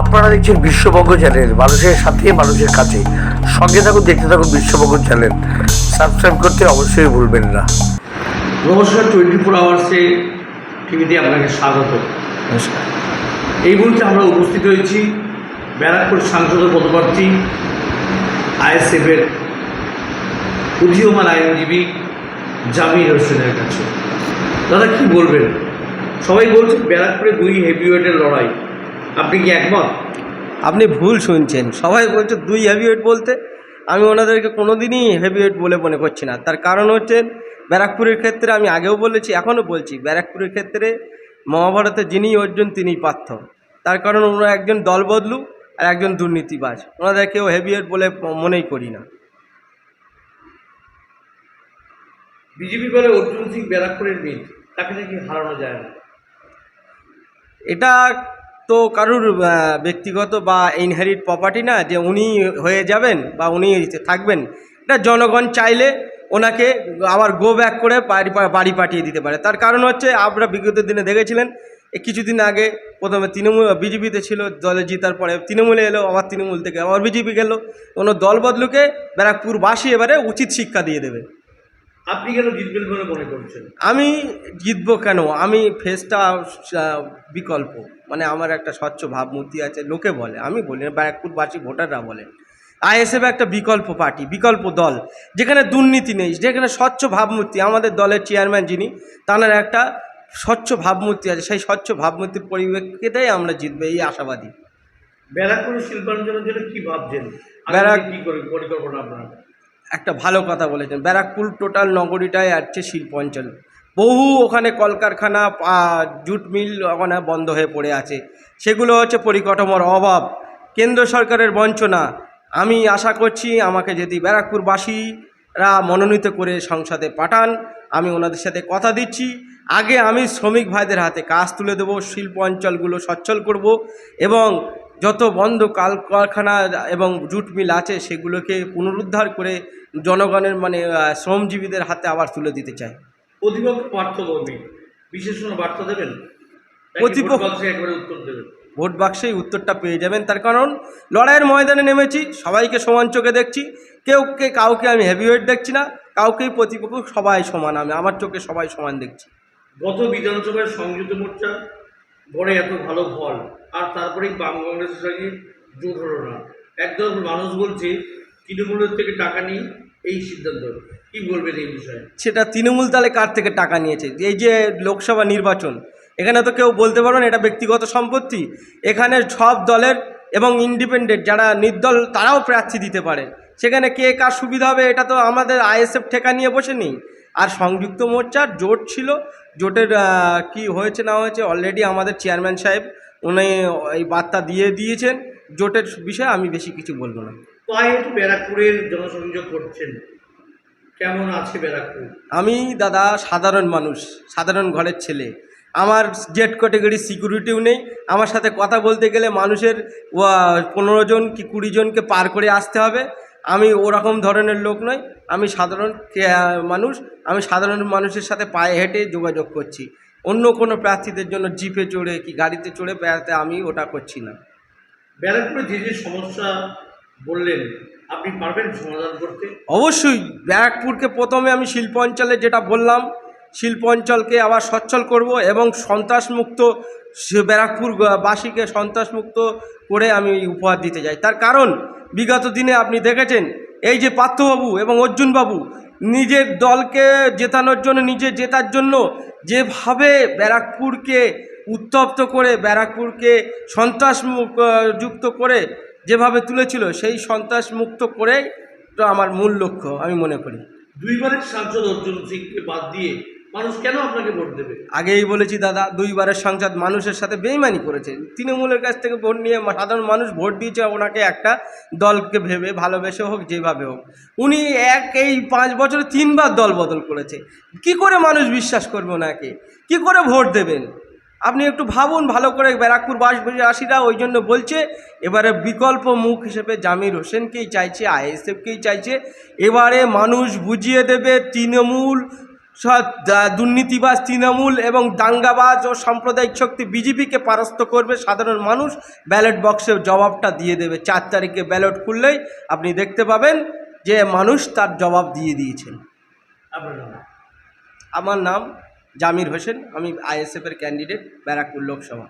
আপনারা দেখছেন বিশ্ববঙ্গ চ্যানেল মানুষের সাথে মানুষের কাছে। সঙ্গে থাকুন দেখতে থাকুন বিশ্ববঙ্গ চ্যানেল। সাবস্ক্রাইব করতে অবশ্যই ভুলবেন না। নমস্কার টোয়েন্টি ফোর আওয়ার্সে টিভিতে আপনাকে স্বাগত। নমস্কার। এই মুহূর্তে আমরা উপস্থিত হয়েছি ব্যারাকপুর সাংসদ পদপ্রার্থী আইএসএফের উদীয়মান আইনজীবী জামির হোসেনের কাছে। দাদা কি বলবেন? সবাই বলছে ব্যারাকপুরে দুই হেভিওয়েটের লড়াই। আপনি কি একমত? আপনি ভুল শুনছেন। সবাই বলছে দুই হেভিওয়েট বলতে? আমি ওনাদেরকে কোনো দিনই হেভিওয়েট বলে মনে করছি না। তার কারণ হচ্ছে ব্যারাকপুরের ক্ষেত্রে আমি আগেও বলেছি এখনও বলছি ব্যারাকপুরের ক্ষেত্রে মহাভারতে যিনি অর্জুন তিনিই পার্থ। তার কারণ ওনারা একজন দল বদলু আর একজন দুর্নীতিবাজ। ওনাদের কেউ হেভিওয়েট বলে মনেই করি না। বিজেপি বলে অর্জুন সিং ব্যারাকপুরের মিট তাকে নাকি হারানো যায় না। এটা তো কারুর ব্যক্তিগত বা ইনহেরিট প্রপার্টি না যে উনি হয়ে যাবেন বা উনি থাকবেন, এটা জনগণ চাইলে ওনাকে আবার গো ব্যাক করে বাড়ি বাড়ি পাঠিয়ে দিতে পারে। তার কারণ হচ্ছে আপনারা বিগত দিনে দেখেছিলেন কিছুদিন আগে প্রথমে তৃণমূল, বিজেপিতে ছিল, দলে জিতার পরে তৃণমূলে এলো, আবার তৃণমূল থেকে আবার বিজেপি গেল। কোনো দল বদলুকে ব্যারাকপুরবাসী এবারে উচিত শিক্ষা দিয়ে দেবে। আপনি কেন জিতবেন বলে মনে করছেন? আমি জিতবো কেন? আমি ফেসটা বিকল্প। মানে আমার একটা স্বচ্ছ ভাবমূর্তি আছে লোকে বলে। আমি বলি না ব্যারাকপুরবাসী ভোটাররা বলে। আইএসএফ একটা বিকল্প পার্টি বিকল্প দল। যেখানে দুর্নীতি নেই যেখানে স্বচ্ছ ভাবমূর্তি। আমাদের দলের চেয়ারম্যান যিনি তাঁর একটা স্বচ্ছ ভাবমূর্তি আছে। সেই স্বচ্ছ ভাবমূর্তির পরিপ্রেক্ষিতেই আমরা জিতবো এই আশাবাদী। ব্যারাকপুর শিল্পাঞ্চলের জন্য কি ভাবছেন? ব্যারাক- কি করে পরিকল্পনা আপনার? একটা ভালো কথা বলেছেন। ব্যারাকপুর টোটাল নগরীটাই আছে শিল্প অঞ্চল বহু ওখানে কলকারখানা জুট মিল ওখানে বন্ধ হয়ে পড়ে আছে। সেগুলো হচ্ছে পরিকাঠামোর অভাব। কেন্দ্র সরকারের বঞ্চনা। আমি আশা করছি আমাকে যদি ব্যারাকপুরবাসীরা মনোনীত করে সংসদে পাঠান, আমি ওনাদের সাথে কথা দিচ্ছি। আগে আমি শ্রমিক ভাইদের হাতে কাজ তুলে দেবো শিল্প অঞ্চলগুলো সচ্ছল করব এবং যত বন্ধ কাল কারখানা এবং জুট মিল আছে সেগুলোকে পুনরুদ্ধার করে জনগণের মানে শ্রমজীবীদের হাতে আবার তুলে দিতে চাই প্রতিপক্ষ পার্থ বিশেষ কোনো বার্তা দেবেন? নাকি প্রতিপক্ষ- ভোট বাক্সে একবারে উত্তর দেবেন? ভোট বাক্সেই উত্তরটা পেয়ে যাবেন। তার কারণ লড়াইয়ের ময়দানে নেমেছি সবাইকে সমান চোখে দেখছি কেউ কে কাউকে আমি হেভিওয়েট দেখছি না কাউকেই প্রতিপক্ষ সবাই সমান আমি আমার চোখে সবাই সমান দেখছি। গত বিধানসভায় সংযুক্ত মোর্চা গড়ে এত ভালো ফল। আর তারপরেই বাম কংগ্রেসের সঙ্গে জোট হলো না। একদল মানুষ বলছে, তৃণমূলের থেকে টাকা নিয়ে এই সিদ্ধান্ত কি বলবেন এই বিষয়ে? সেটা তৃণমূল তাহলে কার থেকে টাকা নিয়েছে? এই যে লোকসভা নির্বাচন, এখানে তো কেউ বলতে পারবে না, এটা ব্যক্তিগত সম্পত্তি। এখানে সব দলের এবং ইন্ডিপেন্ডেন্ট যারা নির্দল, তারাও প্রার্থী দিতে পারে। সেখানে কে কার সুবিধা হবে, এটা তো আমাদের আইএসএফ ঠেকা নিয়ে বসে নেই আর সংযুক্ত মোর্চার জোট ছিল জোটের কি হয়েছে না হয়েছে অলরেডি আমাদের চেয়ারম্যান সাহেব উনি এই বার্তা দিয়ে দিয়েছেন। জোটের বিষয়ে আমি বেশি কিছু বলব না। একটু ব্যারাকপুরের জনসংযোগ করছেন? কেমন আছে ব্যারাকপুর? আমি দাদা সাধারণ মানুষ সাধারণ ঘরের ছেলে। আমার জেড ক্যাটেগরি সিকিউরিটিও নেই। আমার সাথে কথা বলতে গেলে মানুষের পনেরো জন কি কুড়ি জনকে পার করে আসতে হবে। আমি ওরকম ধরনের লোক নই। আমি সাধারণ কে- মানুষ। আমি সাধারণ মানুষের সাথে পায়ে হেঁটে যোগাযোগ করছি। অন্য কোনো প্রার্থীদের জন্য জিপে চড়ে কি গাড়িতে চড়ে বেড়াতে আমি ওটা করছি না। ব্যারাকপুরে যে যে সমস্যা বললেন আপনি পারবেন সমাধান করতে? অবশ্যই। ব্যারাকপুরকে প্রথমে আমি শিল্প অঞ্চলে যেটা বললাম শিল্প অঞ্চলকে আবার সচ্ছল করব এবং সন্ত্রাসমুক্ত সে- ব্যারাকপুর বাসীকে সন্ত্রাসমুক্ত করে আমি উপহার দিতে চাই তার কারণ, বিগত দিনে আপনি দেখেছেন, এই যে পার্থবাবু এবং অর্জুনবাবু নিজের দলকে জেতানোর জন্য, নিজে জেতার জন্য যেভাবে ব্যারাকপুরকে উত্তপ্ত করে, ব্যারাকপুরকে সন্ত্রাস যুক্ত করে যেভাবে তুলেছিল, সেই সন্ত্রাস মুক্ত করেই তো আমার মূল লক্ষ্য, আমি মনে করি। দুইবারের সাংসদ অর্জুন সিংকে বাদ দিয়ে মানুষ কেন আপনাকে ভোট দেবে? আগেই বলেছি দাদা, দুইবারের সংসদ মানুষের সাথে বেইমানি করেছে। তৃণমূলের কাছ থেকে ভোট নিয়ে সাধারণ মানুষ ভোট দিয়েছে, ওনাকে একটা দলকে ভেবে ভালোবেসে হোক, যেভাবে হোক। উনি এক এই পাঁচ বছরে তিনবার দল বদল করেছে। কি করে মানুষ বিশ্বাস করবে ওনাকে? কি করে ভোট দেবেন? আপনি একটু ভাবুন, ভালো করে ব্যারাকপুর বাসবাসীরা ওই জন্য বলছে, এবারে বিকল্প মুখ হিসেবে জামির হোসেনকেই চাইছে, আইএসএফকেই চাইছে। এবারে মানুষ বুঝিয়ে দেবে, তৃণমূল দুর্নীতিবাজ তৃণমূল এবং দাঙ্গাবাজ ও সাম্প্রদায়িক শক্তি বিজেপিকে পারস্ত করবে সাধারণ মানুষ ব্যালট বক্সে জবাবটা দিয়ে দেবে। চার তারিখে ব্যালট খুললেই আপনি দেখতে পাবেন যে মানুষ তার জবাব দিয়ে দিয়েছেন। আমার নাম জামির হোসেন আমি আইএসএফের ক্যান্ডিডেট ব্যারাকপুর লোকসভা।